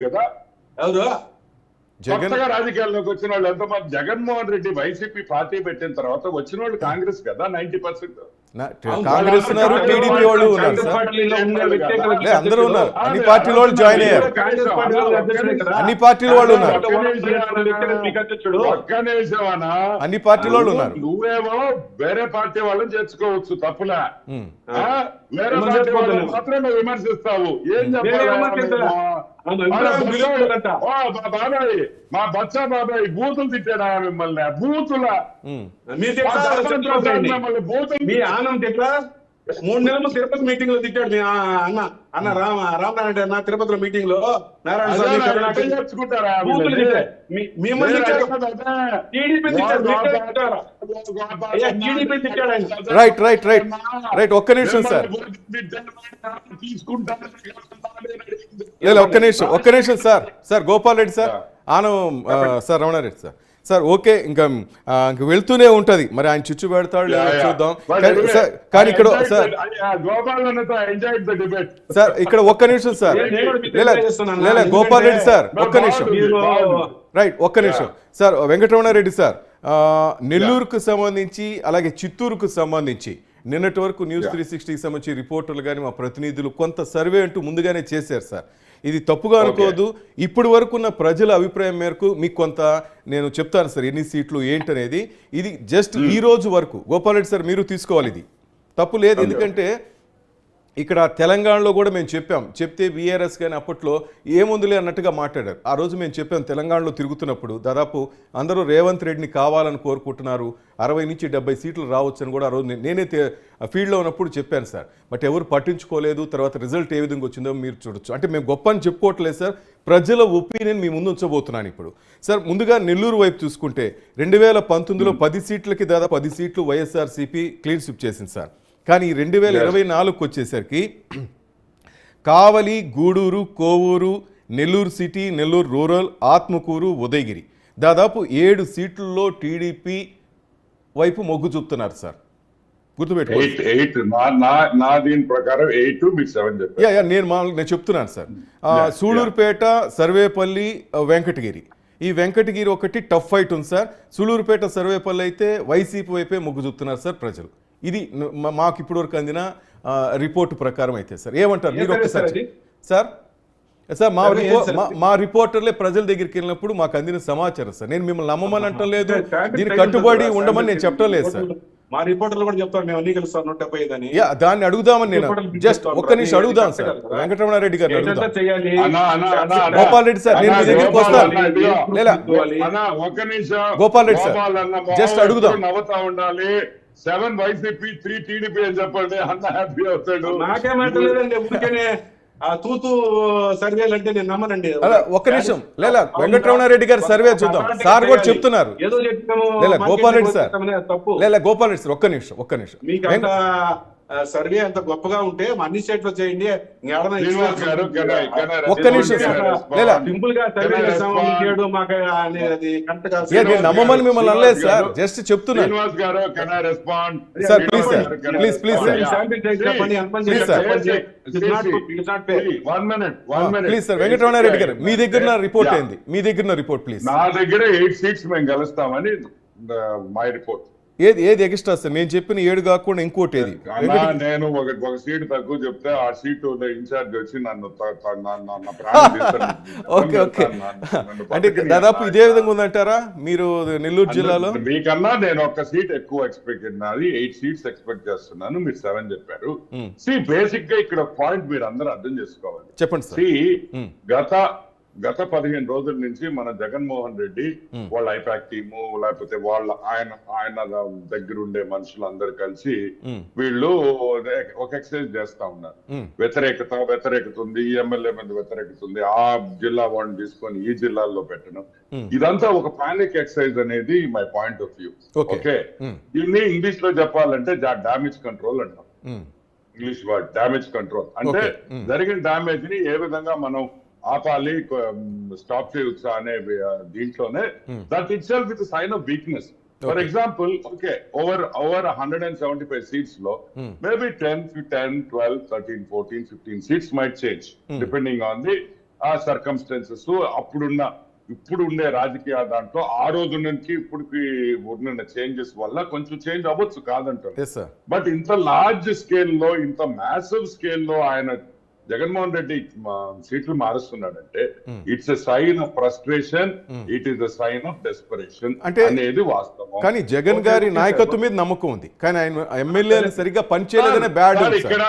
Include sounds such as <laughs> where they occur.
కదా? ఎవరు? జగన్. కొత్తగా రాజకీయాల్లోకి వచ్చిన వాళ్ళు ఎంతమంది? జగన్మోహన్ రెడ్డి వైసీపీ పార్టీ పెట్టిన తర్వాత వచ్చిన వాళ్ళు కాంగ్రెస్ కదా నైన్టీ పర్సెంట్. కాంగ్రెస్ ఉన్నారు టీడీపీ వాళ్ళు ఉన్నారు సార్. అందరూ ఉన్నారు. అన్ని పార్టీల వాళ్ళు జాయిన్ అయ్యారు. అన్ని పార్టీల వాళ్ళు ఉన్నారు. అన్ని పార్టీల వాళ్ళు ఉన్నారు. నువ్వేమో వేరే పార్టీ వాళ్ళని చేర్చుకోవచ్చు తప్పులే? వేరే. పార్టీ వాళ్ళని మాత్రం నువ్వు విమర్శిస్తావు. ఏం చెప్పాలి? మా బాబాయ్ మా బచ్చా బాబాయ్ బూతులు తిట్టాడా మిమ్మల్ని? బూతుల. మిమ్మల్ని బూతులు ఆనంద్ తిట్లా మూడు నెలలు తిరుపతి మీటింగ్లో తిట్టాడు మీ అన్న. అన్న రామ రామనారాయణ అన్న తిరుపతిలో మీటింగ్లో నారాయణ స్వామి మిమ్మల్ని. రైట్ రైట్ రైట్ రైట్ ఒక్క నిమిషం సార్ లేదు ఒక్క నిమిషం ఒక్క నిమిషం sir sir Gopal Reddy sir Anam sir Ramanareddy sir sir okay ఇంకా ఇంక వెళ్తూనే ఉంటది. మరి ఆయన చుచ్చు పెడతాడు లేదో చూద్దాం. కానీ ఇక్కడ సార్ సార్ ఇక్కడ ఒక్క నిమిషం సార్. లేదా గోపాల్ రెడ్డి సార్ ఒక్క నిమిషం. రైట్ ఒక్క నిమిషం. సార్ వెంకటరమణారెడ్డి సార్ నెల్లూరుకు సంబంధించి అలాగే చిత్తూరుకు సంబంధించి నిన్నటి వరకు న్యూస్. త్రీ సిక్స్టీకి సంబంధించి రిపోర్టర్లు కానీ మా ప్రతినిధులు కొంత సర్వే అంటూ ముందుగానే చేశారు సార్. ఇది తప్పుగా అనుకోవద్దు. ఇప్పటి వరకు ఉన్న ప్రజల అభిప్రాయం మేరకు మీకు కొంత నేను చెప్తాను సార్ ఎన్ని సీట్లు ఏంటనేది. ఇది జస్ట్ ఈ రోజు వరకు. గోపాల్ రెడ్డి సార్ మీరు తీసుకోవాలి ఇది. తప్పు లేదు. ఎందుకంటే ఇక్కడ తెలంగాణలో కూడా మేము చెప్పాం. చెప్తే బీఆర్ఎస్ కానీ అప్పట్లో ఏముందులే అన్నట్టుగా మాట్లాడారు. ఆ రోజు మేము చెప్పాం తెలంగాణలో తిరుగుతున్నప్పుడు దాదాపు అందరూ రేవంత్ రెడ్డిని కావాలని కోరుకుంటున్నారు. అరవై నుంచి డెబ్బై సీట్లు రావచ్చు అని కూడా ఆ రోజు నేనే ఫీల్డ్లో ఉన్నప్పుడు చెప్పాను సార్. బట్ ఎవరు పట్టించుకోలేదు. తర్వాత రిజల్ట్ ఏ విధంగా వచ్చిందో మీరు చూడొచ్చు. అంటే మేము గొప్ప అని చెప్పుకోవట్లేదు సార్. ప్రజల ఒపీనియన్ మీ ముందు ఉంచబోతున్నాను ఇప్పుడు. సార్ ముందుగా నెల్లూరు వైపు చూసుకుంటే రెండు వేల పంతొమ్మిదిలో పది సీట్లకి దాదాపు పది సీట్లు వైఎస్ఆర్సీపీ క్లీన్ స్విప్ చేసింది సార్. కానీ రెండు వేల ఇరవై నాలుగుకి వచ్చేసరికి కావలి గూడూరు కోవూరు నెల్లూరు సిటీ నెల్లూరు రూరల్ ఆత్మకూరు ఉదయగిరి. దాదాపు ఏడు సీట్లలో టీడీపీ వైపు మొగ్గు చూపుతున్నారు సార్. యా నేను చెప్తున్నాను సార్. సూళూరుపేట సర్వేపల్లి వెంకటగిరి. ఈ వెంకటగిరి ఒకటి టఫ్ ఫైట్ ఉంది సార్. సూళూరుపేట సర్వేపల్లి అయితే వైసీపీ వైపే మొగ్గు చూపుతున్నారు సార్ ప్రజలు. ఇది మాకు ఇప్పటివరకు అందిన రిపోర్టు ప్రకారం అయితే సార్ ఏమంటారు మీరు సర్వే సార్ ఒక్కసారి? సార్ సార్ మా మా- మా రిపోర్టర్లే ప్రజల దగ్గరికి వెళ్ళినప్పుడు మాకు అందిన సమాచారం సార్ నేను మిమ్మల్ని నమ్మమని అంటం లేదు సైజ్ కట్టుబడి. ఉండమని నేను చెప్పడం లేదు సార్ మా రిపోర్టర్లు కూడా చెప్తారు మేము అన్ని కలుస్తాం నూట డెబ్బై ఐదు అని యా దాన్ని అడుగుదామని నేను జస్ట్. ఒక్క నిమిషం అడుగుదాం సార్? వెంకటరమణారెడ్డి అన్నా. గోపాల్ రెడ్డి సార్, నేను మీ దగ్గరికి గోపాల్ వస్తాను. నిమిషం గోపాల్ రెడ్డి సార్, మామూలు అడుగుదాం. నవ్వుతా ఉండాలి సెవెన్ వైసీపీ త్రీ టీడీపీ అని చెప్పండి. అన్న హ్యాపీ అవుతాడు. నాకేం లేదండి ఊరికేనే ఆ తూతూ సర్వేలు అంటే నేను నమ్మనండి. అలా ఒక్క నిమిషం. లేలా వెంకటరమణారెడ్డి గారి సర్వే చూద్దాం. సార్ కూడా చెప్తున్నారు. ఏదో గోపాల్ రెడ్డి సార్. లేలా గోపాల్ రెడ్డి సార్ ఒక్క నిమిషం ఒక్క నిమిషం. మీకు సర్వే అంత గొప్పగా ఉంటే అన్ని స్టేట్లో చేయండి. ఒక్క నిమిషం? సార్. సింపుల్గా సర్వే చేసాము మాకు అది కాదు. నమ్మమని మిమ్మల్ని అనలేదు సార్ జస్ట్ చెప్తున్నాను Srinivas garu can I respond sir. Sample is not fair. One minute one minute please sir Venkataramanareddy garu మీ దగ్గర రిపోర్ట్ ఏంది? మీ దగ్గర రిపోర్ట్ ప్లీజ్ నా దగ్గర ఎయిట్ సీట్స్ మేము గెలుస్తామని మై రిపోర్ట్ ఏది ఏది ఎక్స్ట్రా సార్? నేను చెప్పిన ఏడు కాకుండా ఇంకోటి ఏది నేను ఒక ఒక సీట్ తక్కువ చెప్తే ఆ సీట్ ఇన్ఛార్జ్ వచ్చి నన్ను. <laughs> Okay okay. <laughs> అంటే దాదాపు ఇదే విధంగా ఉందంటారా? మీరు నెల్లూరు జిల్లాలో? మీకన్నా నేను ఒక సీట్ ఎక్కువ ఎక్స్పెక్ట్ నాది. ఎయిట్ సీట్స్ ఎక్స్పెక్ట్ చేస్తున్నాను. మీరు సెవెన్ చెప్పారు. సి బేసిక్గా ఇక్కడ పాయింట్ మీరు అందరూ అర్థం చేసుకోవాలి. చెప్పండి సార్. సి. గత గత పదిహేను రోజుల నుంచి మన జగన్మోహన్ రెడ్డి. వాళ్ళ ఐపాక్ టీము లేకపోతే వాళ్ళ ఆయన ఆయన దగ్గర ఉండే మనుషులు అందరు కలిసి. వీళ్ళు ఒక ఎక్సర్సైజ్ చేస్తా ఉన్నారు. వ్యతిరేకత వ్యతిరేకత ఉంది ఈ ఎమ్మెల్యే మీద వ్యతిరేకత ఉంది ఆ జిల్లా వాడిని తీసుకొని ఈ జిల్లాల్లో పెట్టడం. ఇదంతా ఒక పానిక్ ఎక్సర్సైజ్ అనేది my point of view. Okay. దీన్ని ఇంగ్లీష్లో చెప్పాలంటే డామేజ్ కంట్రోల్ అంటాం. ఇంగ్లీష్ వర్డ్ డామేజ్ కంట్రోల్ అంటే. జరిగిన డామేజ్ని ఏ విధంగా మనం ఆపాలి స్టాప్ చేయొచ్చు అనే దీంట్లోనే. That itself with sign of weakness for. Example okay over over hundred and seventy five సీట్స్లో. Maybe ten ten twelve thirteen fourteen fifteen seats might change. Depending on the ఆ circumstances అప్పుడున్న ఇప్పుడు ఉండే రాజకీయ దాంట్లో ఆ రోజు నుంచి ఇప్పటికి ఉన్న చేంజెస్ వల్ల కొంచెం చేంజ్ అవ్వచ్చు కాదంటారు బట్ ఇంత లార్జ్ స్కేల్లో ఇంత మ్యాసివ్ స్కేల్లో ఆయన జగన్మోహన్ రెడ్డి సీట్లు మారుస్తున్నాడంటే it's sign of frustration it is sign of desperation అంటే- అనేది వాస్తవం. కానీ జగన్ గారి నాయకత్వం మీద నమ్మకం ఉంది. కానీ ఆయన ఎమ్మెల్యేలు సరిగ్గా పనిచేయలేదనే బ్యాడ్ ఇక్కడ